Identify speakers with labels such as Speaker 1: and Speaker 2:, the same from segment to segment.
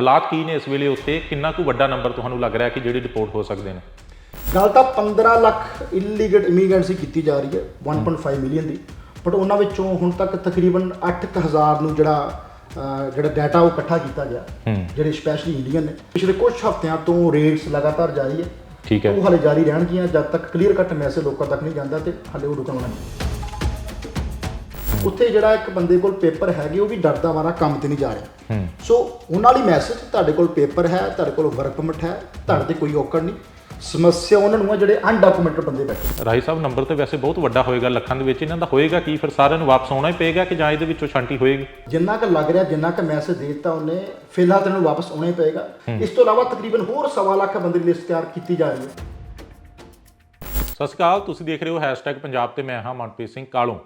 Speaker 1: ਹਾਲਾਤ ਕੀ ਨੇ ਇਸ ਵੇਲੇ ਉੱਥੇ? ਕਿੰਨਾ ਕੁ ਵੱਡਾ ਨੰਬਰ ਤੁਹਾਨੂੰ ਲੱਗ ਰਿਹਾ ਕਿ ਜਿਹੜੇ ਡਿਪੋਰਟ ਹੋ ਸਕਦੇ ਨੇ?
Speaker 2: ਗੱਲ ਤਾਂ 15 ਲੱਖ ਇਲੀਗਲ ਇਮੀਗ੍ਰੈਂਟਸ ਕੀਤੀ ਜਾ ਰਹੀ ਹੈ 1.5 ਮਿਲੀਅਨ ਦੀ। ਬਟ ਉਹਨਾਂ ਵਿੱਚੋਂ ਹੁਣ ਤੱਕ ਤਕਰੀਬਨ 8000 ਨੂੰ ਜਿਹੜਾ ਜਿਹੜਾ ਡਾਟਾ ਉਹ ਇਕੱਠਾ ਕੀਤਾ ਗਿਆ। ਜਿਹੜੇ ਸਪੈਸ਼ਲੀ ਇੰਡੀਅਨ ਨੇ। ਪਿਛਲੇ ਕੁਝ ਹਫ਼ਤਿਆਂ ਤੋਂ ਰੇਟਸ ਲਗਾਤਾਰ ਜਾਰੀ ਹੈ।
Speaker 1: ਠੀਕ ਹੈ।
Speaker 2: ਉਹ ਹਲੇ ਜਾਰੀ ਰਹਿਣਗੀਆਂ ਜਦ ਤੱਕ ਕਲੀਅਰ ਕੱਟ ਮੈਸੇਜ ਲੋਕਾਂ ਤੱਕ ਨਹੀਂ ਜਾਂਦਾ ਤੇ ਹਲੇ ਉਹ ਰੁਕਣਾ ਨਹੀਂ। ਉੱਥੇ ਜਿਹੜਾ ਇੱਕ ਬੰਦੇ ਕੋਲ ਪੇਪਰ ਹੈਗੇ ਉਹ ਵੀ ਡਰਦਾ ਮਾਰਾ ਕੰਮ ਤੇ ਨਹੀਂ ਜਾ ਰਿਹਾ। ਸੋ ਉਹਨਾਂ ਲਈ ਮੈਸੇਜ ਤੁਹਾਡੇ ਕੋਲ ਪੇਪਰ ਹੈ ਤੁਹਾਡੇ ਕੋਲ ਵਰਕ ਪਰਮਿਟ ਹੈ ਤੁਹਾਡੇ ਤੇ ਕੋਈ ਔਕੜ ਨਹੀਂ। ਸਮੱਸਿਆ ਉਹਨਾਂ ਨੂੰ ਆ ਜਿਹੜੇ ਅਨਡਾਕੂਮੈਂਟਡ ਬੰਦੇ ਬੈਠੇ।
Speaker 1: ਰਾਈ ਸਾਹਿਬ ਨੰਬਰ ਤੇ ਵੈਸੇ ਬਹੁਤ ਵੱਡਾ ਹੋਏਗਾ ਲੱਖਾਂ ਦੇ ਵਿੱਚ ਇਹਨਾਂ ਦਾ ਹੋਏਗਾ ਕੀ? ਫਿਰ ਸਾਰਿਆਂ ਨੂੰ ਵਾਪਸ ਆਉਣਾ ਹੀ ਪਏਗਾ ਕਿ ਜਾਂ ਇਹਦੇ ਵਿੱਚੋਂ ਛਾਂਟੀ ਹੋਏਗੀ?
Speaker 2: ਜਿੰਨਾ ਕੁ ਲੱਗ ਰਿਹਾ ਜਿੰਨਾ ਕੁ ਮੈਸੇਜ ਦੇ ਦਿੱਤਾ ਉਹਨੇ ਫਿਲਹਾਲ ਤੈਨੂੰ ਵਾਪਸ ਆਉਣਾ ਹੀ ਪਏਗਾ। ਇਸ ਤੋਂ ਇਲਾਵਾ ਤਕਰੀਬਨ ਹੋਰ ਸਵਾ ਲੱਖ ਬੰਦੇ ਦੀ ਲਿਸਟ ਤਿਆਰ ਕੀਤੀ ਜਾ ਰਹੀ ਹੈ।
Speaker 1: ਸਤਿ ਸ਼੍ਰੀ ਅਕਾਲ ਤੁਸੀਂ ਦੇਖ ਰਹੇ ਹੋ ਹੈਸ਼ਟੈਗ ਪੰਜਾਬ ਤੇ ਮੈਂ ਹਾਂ ਮਨਪ੍ਰੀਤ ਸਿੰਘ ਕਾਲੋਂ।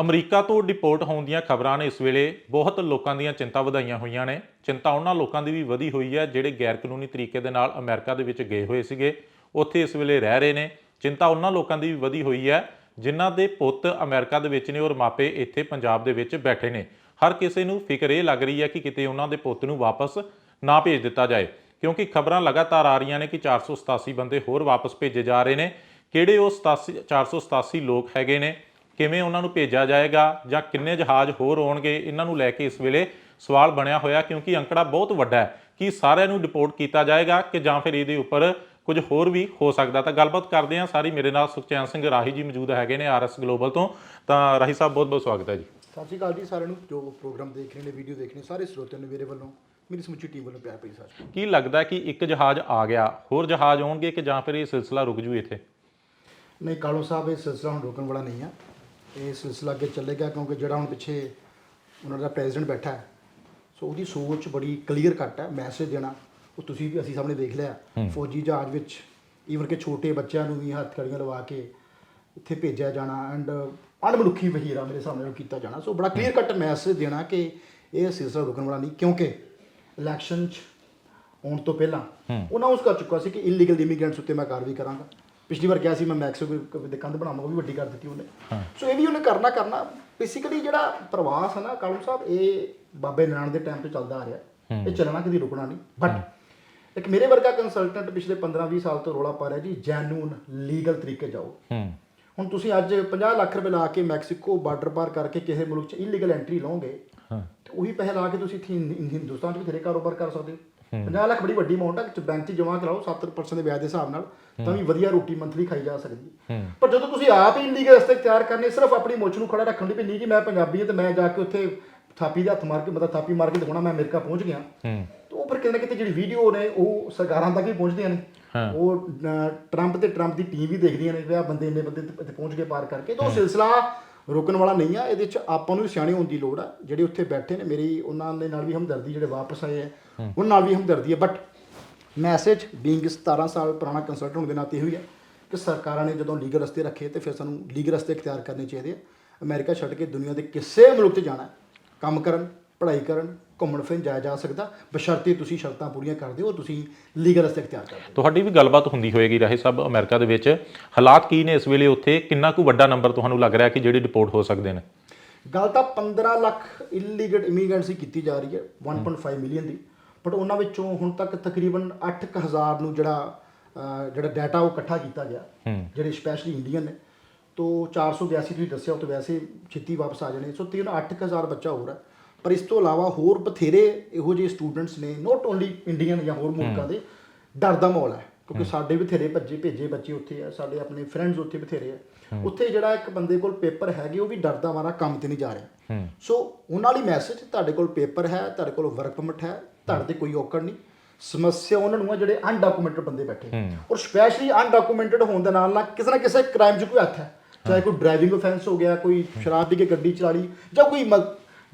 Speaker 1: ਅਮਰੀਕਾ ਤੋਂ ਡਿਪੋਰਟ ਹੋਣ ਦੀਆਂ ਖਬਰਾਂ ਨੇ ਇਸ ਵੇਲੇ ਬਹੁਤ ਲੋਕਾਂ ਦੀਆਂ ਚਿੰਤਾ ਵਧਾਈਆਂ ਹੋਈਆਂ ਨੇ। ਚਿੰਤਾ ਉਹਨਾਂ ਲੋਕਾਂ ਦੀ ਵੀ ਵਧੀ ਹੋਈ ਹੈ ਜਿਹੜੇ ਗੈਰ ਕਾਨੂੰਨੀ ਤਰੀਕੇ ਦੇ ਨਾਲ ਅਮਰੀਕਾ ਦੇ ਵਿੱਚ ਗਏ ਹੋਏ ਸੀਗੇ। ਉੱਥੇ ਇਸ ਵੇਲੇ ਰਹਿ ਰਹੇ ਨੇ। ਚਿੰਤਾ ਉਹਨਾਂ ਲੋਕਾਂ ਦੀ ਵੀ ਵਧੀ ਹੋਈ ਹੈ ਜਿਨ੍ਹਾਂ ਦੇ ਪੁੱਤ ਅਮਰੀਕਾ ਦੇ ਵਿੱਚ ਨੇ ਔਰ ਮਾਪੇ ਇੱਥੇ ਪੰਜਾਬ ਦੇ ਵਿੱਚ ਬੈਠੇ ਨੇ। ਹਰ ਕਿਸੇ ਨੂੰ ਫਿਕਰ ਇਹ ਲੱਗ ਰਹੀ ਹੈ ਕਿ ਕਿਤੇ ਉਹਨਾਂ ਦੇ ਪੁੱਤ ਨੂੰ ਵਾਪਸ ਨਾ ਭੇਜ ਦਿੱਤਾ ਜਾਏ, ਕਿਉਂਕਿ ਖਬਰਾਂ ਲਗਾਤਾਰ ਆ ਰਹੀਆਂ ਨੇ ਕਿ 487 ਬੰਦੇ ਹੋਰ ਵਾਪਸ ਭੇਜੇ ਜਾ ਰਹੇ ਨੇ। ਕਿਹੜੇ ਉਹ 87 487 ਲੋਕ ਹੈਗੇ ਨੇ? ਕਿਵੇਂ ਉਹਨਾਂ ਨੂੰ ਭੇਜਿਆ ਜਾਏਗਾ ਜਾਂ ਕਿੰਨੇ ਜਹਾਜ਼ ਹੋਰ ਹੋਣਗੇ ਇਹਨਾਂ ਨੂੰ ਲੈ ਕੇ ਇਸ ਵੇਲੇ ਸਵਾਲ ਬਣਿਆ ਹੋਇਆ ਕਿਉਂਕਿ ਅੰਕੜਾ ਬਹੁਤ ਵੱਡਾ ਹੈ। ਕਿ ਸਾਰਿਆਂ ਨੂੰ ਡਿਪੋਰਟ ਕੀਤਾ ਜਾਏਗਾ ਕਿ ਜਾਂ ਫਿਰ ਇਹਦੇ ਉੱਪਰ ਕੁਝ ਹੋਰ ਵੀ ਹੋ ਸਕਦਾ? ਤਾਂ ਗੱਲਬਾਤ ਕਰਦੇ ਹਾਂ ਸਾਰੀ ਮੇਰੇ ਨਾਲ ਸੁਖਚੈਨ ਸਿੰਘ ਰਾਹੀ ਜੀ ਮੌਜੂਦ ਹੈਗੇ ਨੇ ਆਰਐਸ ਗਲੋਬਲ ਤੋਂ। ਤਾਂ ਰਾਹੀ ਸਾਹਿਬ ਬਹੁਤ ਬਹੁਤ ਸਵਾਗਤ ਹੈ ਜੀ।
Speaker 2: ਸਤਿ ਸ਼੍ਰੀ ਅਕਾਲ ਜੀ ਸਾਰਿਆਂ ਨੂੰ। ਜੋ ਪ੍ਰੋਗਰਾਮ ਦੇਖ ਰਹੇ ਨੇ ਵੀਡੀਓ ਦੇਖ ਰਹੇ ਨੇ ਸਾਰੇ ਸਰੋਤਿਆਂ ਨੂੰ ਮੇਰੇ ਵੱਲੋਂ ਮੇਰੀ ਸਮੁੱਚੀ ਟੀਮ ਵੱਲੋਂ ਪਿਆਰ ਭਰੀ ਸਤਿ ਸ਼੍ਰੀ
Speaker 1: ਕੀ ਲੱਗਦਾ ਕਿ ਇੱਕ ਜਹਾਜ਼ ਆ ਗਿਆ ਹੋਰ ਜਹਾਜ਼ ਆਉਣਗੇ ਕਿ ਜਾਂ ਫਿਰ ਇਹ ਸਿਲਸਿਲਾ ਰੁਕ ਜੂ ਇੱਥੇ?
Speaker 2: ਨਹੀਂ ਕਾਲੋ ਸਾਹਿਬ ਇਹ ਸਿਲਸਿਲਾ ਹੁਣ ਰੋਕਣ ਵਾਲਾ ਨਹੀਂ ਆ। ਇਹ ਸਿਲਸਿਲਾ ਅੱਗੇ ਚੱਲੇਗਾ ਕਿਉਂਕਿ ਜਿਹੜਾ ਹੁਣ ਪਿੱਛੇ ਉਹਨਾਂ ਦਾ ਪ੍ਰੈਜ਼ੀਡੈਂਟ ਬੈਠਾ ਹੈ। ਸੋ ਉਹਦੀ ਸੋਚ ਬੜੀ ਕਲੀਅਰ ਕੱਟ ਹੈ ਮੈਸੇਜ ਦੇਣਾ। ਉਹ ਤੁਸੀਂ ਵੀ ਅਸੀਂ ਸਾਹਮਣੇ ਦੇਖ ਲਿਆ। ਫੌਜੀ ਜਹਾਜ਼ ਵਿੱਚ ਈਵਨ ਕਿ ਛੋਟੇ ਬੱਚਿਆਂ ਨੂੰ ਵੀ ਹੱਥ ਕੜੀਆਂ ਲਵਾ ਕੇ ਇੱਥੇ ਭੇਜਿਆ ਜਾਣਾ ਐਂਡ ਅਣਮਨੁੱਖੀ ਵਹੀਰਾ ਮੇਰੇ ਸਾਹਮਣੇ ਕੀਤਾ ਜਾਣਾ। ਸੋ ਬੜਾ ਕਲੀਅਰ ਕੱਟ ਮੈਸੇਜ ਦੇਣਾ ਕਿ ਇਹ ਸਿਲਸਿਲਾ ਰੁਕਣ ਵਾਲਾ ਨਹੀਂ ਕਿਉਂਕਿ ਇਲੈਕਸ਼ਨ 'ਚ ਆਉਣ ਤੋਂ ਪਹਿਲਾਂ ਉਹ ਅਨਾਉਂਸ ਕਰ ਚੁੱਕਾ ਸੀ ਕਿ ਇਲੀਗਲ ਇਮੀਗ੍ਰੈਂਟਸ ਉੱਤੇ ਮੈਂ ਕਾਰਵਾਈ ਕਰਾਂਗਾ। ਪਿਛਲੀ ਵਾਰ ਕਿਹਾ ਸੀ ਮੈਂ ਮੈਕਸੀਕੋ ਦੇ ਕੰਧ ਬਣਾਵਾਂਗਾ ਉਹ ਵੀ ਵੱਡੀ ਕਰ ਦਿੱਤੀ ਉਹਨੇ। ਸੋ ਇਹ ਵੀ ਉਹਨੇ ਕਰਨਾ ਕਰਨਾ। ਬੇਸਿਕਲੀ ਜਿਹੜਾ ਪ੍ਰਵਾਸ ਹੈ ਨਾ ਕਾਲੂ ਸਾਹਿਬ ਇਹ ਬਾਬੇ ਨਾਨਕ ਦੇ ਟਾਈਮ ਤੋਂ ਚੱਲਦਾ ਆ ਰਿਹਾ। ਇਹ ਚੱਲਣਾ ਕਦੀ ਰੁਕਣਾ ਨਹੀਂ। ਬਟ ਇੱਕ ਮੇਰੇ ਵਰਗਾ ਕੰਸਲਟੈਂਟ ਪਿਛਲੇ 15-20 ਸਾਲ ਤੋਂ ਰੋਲਾ ਪਾ ਰਿਹਾ ਜੀ ਜੈਨੂਨ ਲੀਗਲ ਤਰੀਕੇ ਜਾਓ। ਹੁਣ ਤੁਸੀਂ ਅੱਜ 50 ਲੱਖ ਰੁਪਏ ਲਾ ਕੇ ਮੈਕਸੀਕੋ ਬਾਰਡਰ ਪਾਰ ਕਰਕੇ ਕਿਸੇ ਮੁਲਕ 'ਚ ਇਲੀਗਲ ਐਂਟਰੀ ਲਓਗੇ
Speaker 1: ਹਾਂ।
Speaker 2: ਤੇ ਉਹੀ ਪੈਸੇ ਲਾ ਕੇ ਤੁਸੀਂ ਹਿੰਦੁਸਤਾਨ 'ਚ ਵੀ ਤੇਰੇ ਕਾਰੋਬਾਰ ਕਰ ਸਕਦੇ ਹੋ। 50 ਲੱਖ ਬੜੀ ਵੱਡੀ ਅਮਾਉਂਟ ਹੈ ਕਿ ਬੈਂਕ 'ਚ ਜਮ੍ਹਾਂ ਕਰਾਓ 70% ਦੇ ਵਿਆਜ ਦੇ ਹਿਸਾਬ ਨਾਲ ਤਾਂ ਵੀ ਵਧੀਆ ਰੋਟੀ ਮੰਥਲੀ ਖਾਈ ਜਾ ਸਕਦੀ ਹੈ। ਪਰ ਜਦੋਂ ਤੁਸੀਂ ਆਪ ਹੀ ਇਲੀਗਲ ਰਸਤੇ ਤਿਆਰ ਕਰਨੇ ਸਿਰਫ ਆਪਣੀ ਮੁੱਛ ਨੂੰ ਖੜਾ ਰੱਖਣ ਦੀ ਵੀ ਨਹੀਂ ਜੀ ਮੈਂ ਪੰਜਾਬੀ ਹਾਂ ਤੇ ਮੈਂ ਜਾ ਕੇ ਉੱਥੇ ਥਾਪੀ ਦੇ ਹੱਥ ਮਾਰ ਕੇ ਮਤਲਬ ਥਾਪੀ ਮਾਰ ਕੇ ਦਿਖਾਉਣਾ ਮੈਂ ਅਮਰੀਕਾ ਪਹੁੰਚ ਗਿਆ। ਤੇ ਉਹ ਫਿਰ ਕਿਤੇ ਨਾ ਕਿਤੇ ਜਿਹੜੀ ਵੀਡੀਓ ਨੇ ਉਹ ਸਰਕਾਰਾਂ ਤੱਕ ਵੀ ਪਹੁੰਚਦੀਆਂ ਨੇ। ਉਹ ਟਰੰਪ ਤੇ ਟਰੰਪ ਦੀ ਟੀਮ ਵੀ ਦੇਖਦੀਆਂ ਨੇ ਵੀ ਆਹ ਬੰਦੇ ਇੰਨੇ ਬੰਦੇ ਇੱਥੇ ਪਹੁੰਚ ਕੇ ਪਾਰ ਕਰਕੇ। ਤਾਂ ਉਹ ਸਿਲਸਿਲਾ ਰੁਕਣ ਵਾਲਾ ਨਹੀਂ ਆ ਇਹਦੇ ਚ ਆਪਾਂ ਨੂੰ ਵੀ ਸਿਆਣੇ ਹੋਣ ਦੀ ਲੋੜ ਆ। ਜਿਹੜੇ ਉੱਥੇ ਬੈਠੇ ਨੇ ਮੇਰੀ ਉਹਨਾਂ ਦੇ ਨਾਲ ਵੀ ਹਮਦਰਦੀ ਜਿਹੜੇ ਵਾਪਸ ਆਏ ਆ ਉਹਨਾਂ ਨਾਲ ਵੀ ਹਮਦਰਦੀ ਹੈ ਬਟ ਮੈਸੇਜ ਬੀਇੰਗ 17 ਸਾਲ ਪੁਰਾਣਾ ਕੰਸਲਟੈਂਟ ਹੋਣ ਦੇ ਨਾਤੇ ਹੋਈ ਹੈ ਕਿ ਸਰਕਾਰਾਂ ਨੇ ਜਦੋਂ ਲੀਗਲ ਰਸਤੇ ਰੱਖੇ ਤੇ ਫਿਰ ਸਾਨੂੰ ਲੀਗਲ ਰਸਤੇ ਇਖਤਿਆਰ ਕਰਨੇ ਚਾਹੀਦੇ ਆ। ਅਮਰੀਕਾ ਛੱਡ ਕੇ ਦੁਨੀਆ ਦੇ ਕਿਸੇ ਮੁਲਕ 'ਚ ਜਾਣਾ ਕੰਮ ਕਰਨ ਪੜ੍ਹਾਈ ਕਰਨ ਘੁੰਮਣ ਫਿਰਨ ਜਾਇਆ ਜਾ ਸਕਦਾ ਬਸ਼ਰਤੇ ਤੁਸੀਂ ਸ਼ਰਤਾਂ ਪੂਰੀਆਂ ਕਰਦੇ ਹੋ ਤੁਸੀਂ ਲੀਗਲ ਰਸਤੇ ਇਖਤਿਆਰ ਕਰਦੇ ਹੋ
Speaker 1: ਤੁਹਾਡੀ ਵੀ ਗੱਲਬਾਤ ਹੁੰਦੀ ਹੋਏਗੀ ਰਾਹੀ ਸਾਹਿਬ ਅਮਰੀਕਾ ਦੇ ਵਿੱਚ। ਹਾਲਾਤ ਕੀ ਨੇ ਇਸ ਵੇਲੇ ਉੱਥੇ? ਕਿੰਨਾ ਕੁ ਵੱਡਾ ਨੰਬਰ ਤੁਹਾਨੂੰ ਲੱਗ ਰਿਹਾ ਕਿ ਜਿਹੜੇ ਡਿਪੋਰਟ ਹੋ ਸਕਦੇ ਨੇ?
Speaker 2: ਗੱਲ ਤਾਂ 15 ਲੱਖ ਇਲੀਗਲ ਇਮੀਗ੍ਰੈਂਟਸ ਕੀਤੀ ਜਾ ਰਹੀ ਹੈ 1.5 ਮਿਲੀਅਨ ਦੀ। ਬਟ ਉਹਨਾਂ ਵਿੱਚੋਂ ਹੁਣ ਤੱਕ ਤਕਰੀਬਨ 8000 ਨੂੰ ਜਿਹੜਾ ਜਿਹੜਾ ਡਾਟਾ ਉਹ ਇਕੱਠਾ ਕੀਤਾ ਗਿਆ ਜਿਹੜੇ ਸਪੈਸ਼ਲੀ ਇੰਡੀਅਨ ਨੇ। ਤੋਂ 482 ਤੁਸੀਂ ਦੱਸਿਆ ਉਹ ਤੋਂ ਵੈਸੇ ਛੇਤੀ ਵਾਪਸ ਆ ਜਾਣੇ। ਸੋ ਤਕਰੀਬਨ 8000 ਬੱਚਾ ਹੋਰ ਹੈ। ਪਰ ਇਸ ਤੋਂ ਇਲਾਵਾ ਹੋਰ ਬਥੇਰੇ ਇਹੋ ਜਿਹੇ ਸਟੂਡੈਂਟਸ ਨੇ ਨਾਟ ਓਨਲੀ ਇੰਡੀਅਨ ਜਾਂ ਹੋਰ ਮੁਲਕਾਂ ਦੇ ਡਰ ਦਾ ਮਾਹੌਲ ਹੈ ਕਿਉਂਕਿ ਸਾਡੇ ਬਥੇਰੇ ਭੱਜੇ ਭੇਜੇ ਬੱਚੇ ਉੱਥੇ ਆ ਸਾਡੇ ਆਪਣੇ ਫਰੈਂਡਸ ਉੱਥੇ ਬਥੇਰੇ ਆ। ਉੱਥੇ ਜਿਹੜਾ ਇੱਕ ਬੰਦੇ ਕੋਲ ਪੇਪਰ ਹੈਗੇ ਉਹ ਵੀ ਡਰਦਾ ਮਾਰਾ ਕੰਮ ਤੇ ਨਹੀਂ ਜਾ ਰਿਹਾ। ਸੋ ਉਹਨਾਂ ਲਈ ਮੈਸੇਜ ਤੁਹਾਡੇ ਕੋਲ ਪੇਪਰ ਹੈ ਤੁਹਾਡੇ ਕੋਲ ਵਰਕ ਪਰਮਿਟ ਹੈ ਤੁਹਾਡੇ ਤੇ ਕੋਈ ਔਕੜ ਨਹੀਂ। ਸਮੱਸਿਆ ਉਹਨਾਂ ਨੂੰ ਆ ਜਿਹੜੇ ਅਨਡਾਕੂਮੈਂਟਡ ਬੰਦੇ ਬੈਠੇ। ਔਰ ਸਪੈਸ਼ਲੀ ਅਨਡਾਕੂਮੈਂਟਡ ਹੋਣ ਦੇ ਨਾਲ ਨਾਲ ਕਿਸੇ ਨਾ ਕਿਸੇ ਕ੍ਰਾਈਮ 'ਚ ਕੋਈ ਹੱਥ ਹੈ। ਚਾਹੇ ਕੋਈ ਡਰਾਈਵਿੰਗ ਆਫੈਂਸ ਹੋ ਗਿਆ ਕੋਈ ਸ਼ਰਾਬ ਪੀ ਕੇ ਗੱਡੀ ਚਲਾ ਲਈ ਜਾਂ ਕੋਈ